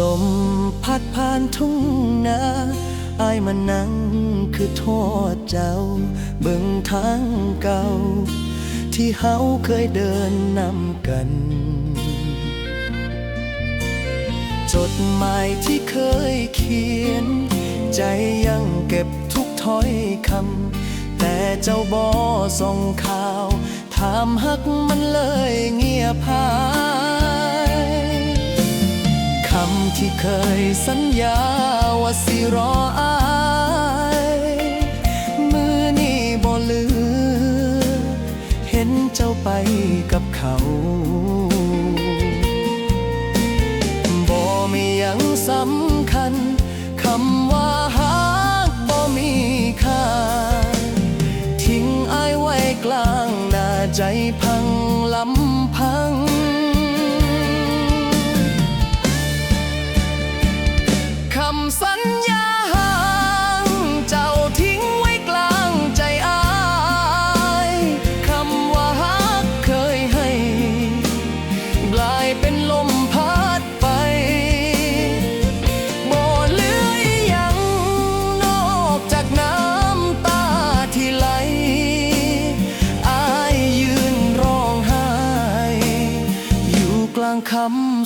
ลมพัดผ่านทุ่งนาอายมานั่งคือโทษเจ้า เบิ่งทางเก่า ที่เฮาเคยเดินนำกัน จดหมายที่เคยเขียน ใจยังเก็บทุกถ้อยคำ แต่เจ้าบอส่งข่าว ถามฮักมันเลยเงียบหาย ที่เคยสัญญาว่าสิรออา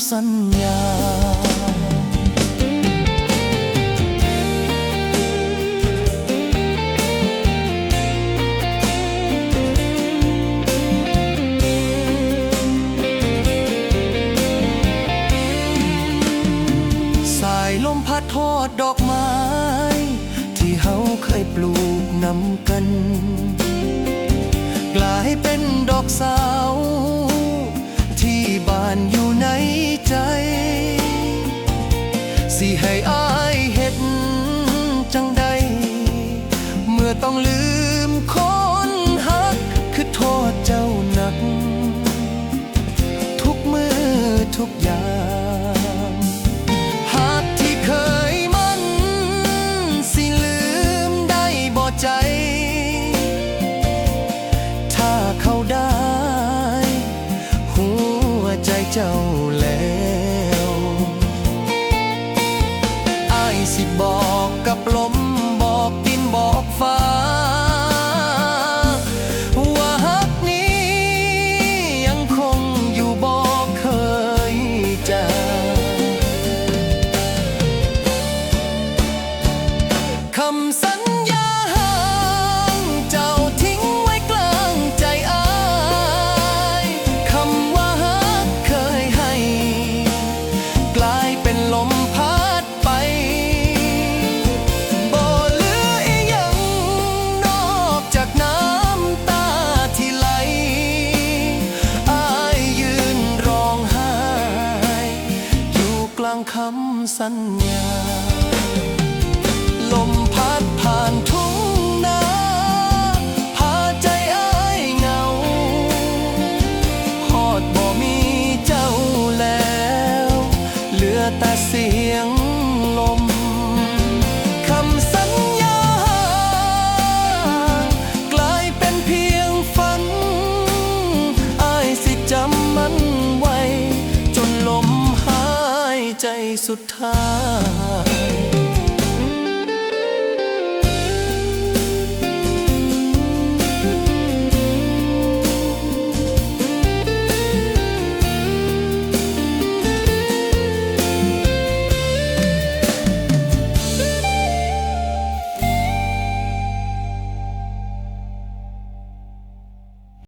สัญญาสายลมพัดทอดดอกไม้ ที่เฮาเคยปลูกนำกัน กลายเป็นดอกสาว ที่บานอยู่ใน ใจ สิให้อายเห็นจังใด เมื่อต้องลืมคนฮัก คือโทษเจ้าหนัก ทุกมือทุกอย่างำสัญญา ลมพัดผ่านทุ่งนาพาใจอ้ายเหงาฮอดบ่มีเจ้าแล้ว เหลือแต่เสียง ใจสุดท้าย